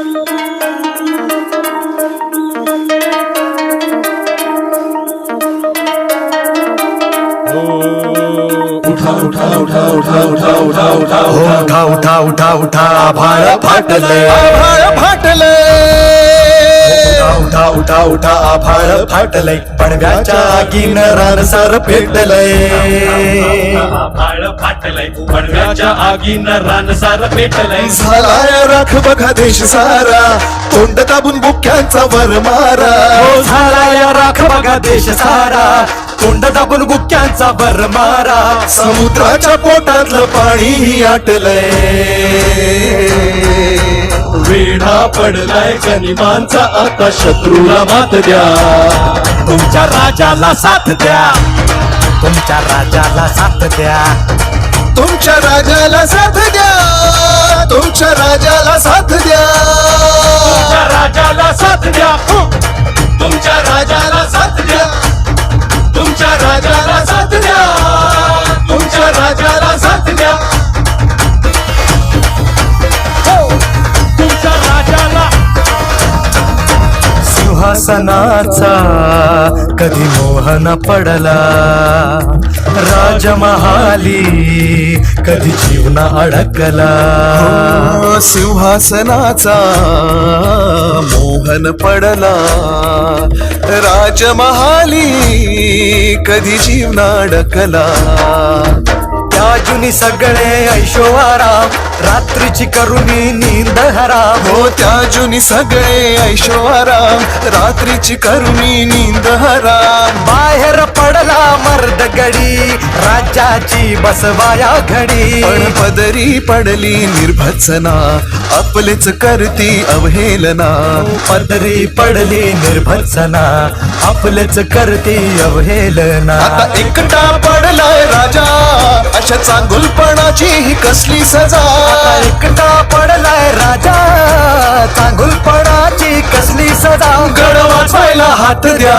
उठा उठा उठा उठा उठा उठा उठा हो उठा उठा उठा उठा. आभाळ फाटले. आभाळ फाटले. उठा उठा उठा आभाळ फाटले पडव्याच्या आगीन रानसार पेटलय. आभाळ फाटलंय. पडव्याच्या आगीनं रानसार पेटलंय. झालाय राख बघा देश सारा. तोंड दाबून बुक्यांचा वर मारा. हो झाला या राख बघा देश सारा. तोंड दाबून गुक्क्यांचा बर मारा. समुद्राच्या पोटातलं पाणी आटलंय. वेढा पडलाय गनिमांचा आता शत्रूला मात द्या. तुमच्या राजाला साथ द्या. तुमच्या राजाला साथ द्या. तुमच्या राजाला साथ द्या. तुमच्या राजाला साथ द्या. शासनाचा कधी मोहन पडला. राजमहाली कधी जीवना अडकला. सिंहासनाचा मोहन पडला. राजमहाली कधी जीवना अडकला. त्या जुनी सगळे ऐशोआराम रात्रीची करुणी नींद हराम हो त्या जुनी सगळे ऐशोआराम रात्रीची करुणी नींद हराम बाहेर मर्द गडी राज्याची बसवाया घडी. पण पदरी पडली निर्भत्सना आपलेच करती अवहेलना. पदरी पडली निर्भत्सना आपलेच करते अवहेलना. आता एकटा पडलाय राजा अशा चांगुलपणाची ही कसली सजा. एकटा पडलाय राजा चांगुलपणाची कसली सदा गड वाचवायला हात द्या.